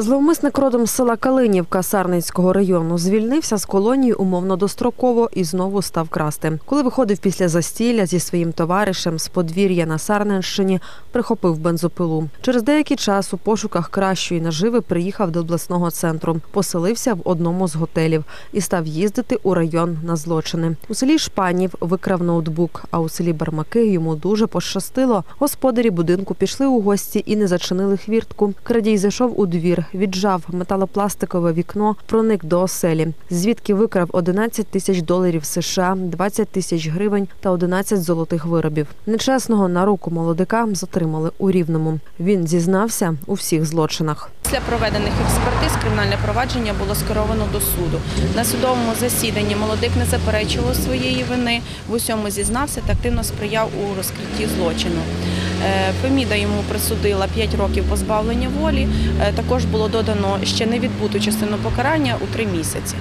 Зловмисник родом з села Калинівка Сарницького району звільнився з колонії умовно достроково і знову став красти. Коли виходив після застілля зі своїм товаришем з подвір'я на Сарненщині, прихопив бензопилу. Через деякий час у пошуках кращої наживи приїхав до обласного центру, поселився в одному з готелів і став їздити у район на злочини. У селі Шпанів викрав ноутбук, а у селі Бармаки йому дуже пощастило. Господарі будинку пішли у гості і не зачинили хвіртку. Крадій зайшов у двір, віджав металопластикове вікно, проник до оселі, звідки викрав 11 тисяч доларів США, 20 тисяч гривень та 11 золотих виробів. Нечесного на руку молодика затримали у рівному. Він зізнався у всіх злочинах. Після проведених експертиз кримінальне провадження було скеровано до суду. На судовому засіданні молодик не заперечував своєї вини, в усьому зізнався та активно сприяв у розкритті злочину. Е, Феміда йому присудила 5 років позбавлення волі. Е, Також було додано ще невідбуту частину покарання у 3 місяці.